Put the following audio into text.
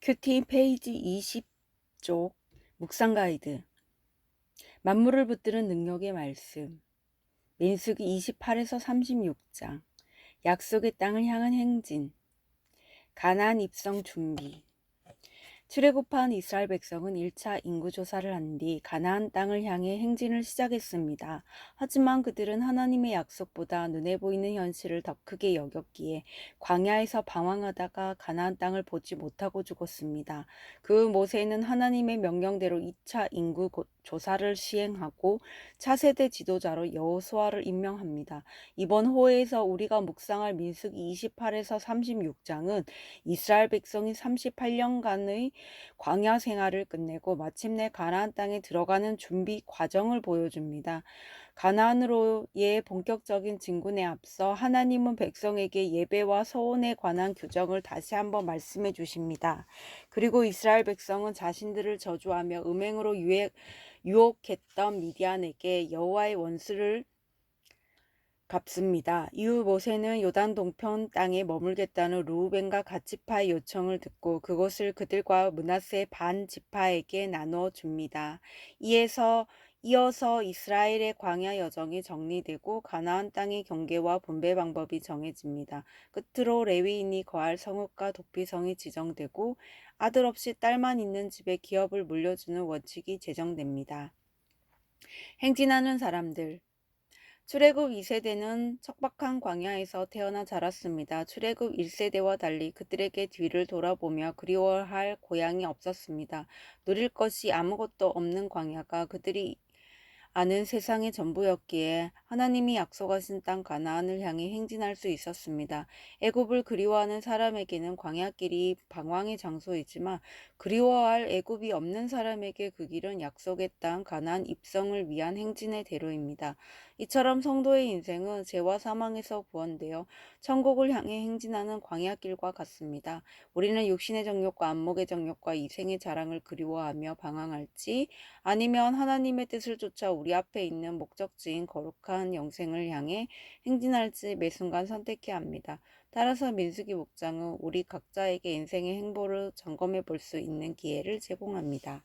큐티 페이지 20쪽 묵상 가이드. 만물을 붙드는 능력의 말씀. 민수기 28에서 36장. 약속의 땅을 향한 행진. 가나안 입성 준비 출애굽한 이스라엘 백성은 1차 인구 조사를 한 뒤 가나안 땅을 향해 행진을 시작했습니다. 하지만 그들은 하나님의 약속보다 눈에 보이는 현실을 더 크게 여겼기에 광야에서 방황하다가 가나안 땅을 보지 못하고 죽었습니다. 그 모세는 하나님의 명령대로 2차 인구 조사를 시행하고 차세대 지도자로 여호수아를 임명합니다. 이번 호에서 우리가 묵상할 민수기 28에서 36장은 이스라엘 백성이 38년간의 광야 생활을 끝내고 마침내 가나안 땅에 들어가는 준비 과정을 보여줍니다. 가나안으로의 본격적인 진군에 앞서 하나님은 백성에게 예배와 서원에 관한 규정을 다시 한번 말씀해 주십니다. 그리고 이스라엘 백성은 자신들을 저주하며 음행으로 유혹했던 미디안에게 여호와의 원수를 갚습니다. 이후 모세는 요단 동편 땅에 머물겠다는 루우벤과 갓지파의 요청을 듣고 그곳을 그들과 문하세 반 지파에게 나눠 줍니다. 이에서 이어서 이스라엘의 광야 여정이 정리되고 가나안 땅의 경계와 분배 방법이 정해집니다. 끝으로 레위인이 거할 성읍과 도피성이 지정되고 아들 없이 딸만 있는 집에 기업을 물려주는 원칙이 제정됩니다. 행진하는 사람들 출애굽 2세대는 척박한 광야에서 태어나 자랐습니다. 출애굽 1세대와 달리 그들에게 뒤를 돌아보며 그리워할 고향이 없었습니다. 누릴 것이 아무것도 없는 광야가 그들이 아는 세상의 전부였기에 하나님이 약속하신 땅 가나안을 향해 행진할 수 있었습니다. 애굽을 그리워하는 사람에게는 광야길이 방황의 장소이지만 그리워할 애굽이 없는 사람에게 그 길은 약속의 땅 가나안 입성을 위한 행진의 대로입니다. 이처럼 성도의 인생은 죄와 사망에서 구원되어 천국을 향해 행진하는 광야길과 같습니다. 우리는 육신의 정욕과 안목의 정욕과 이생의 자랑을 그리워하며 방황할지 아니면 하나님의 뜻을 쫓아 우리 앞에 있는 목적지인 거룩한 영생을 향해 행진할지 매 순간 선택해야 합니다. 따라서 민수기 목장은 우리 각자에게 인생의 행보를 점검해 볼 수 있는 기회를 제공합니다.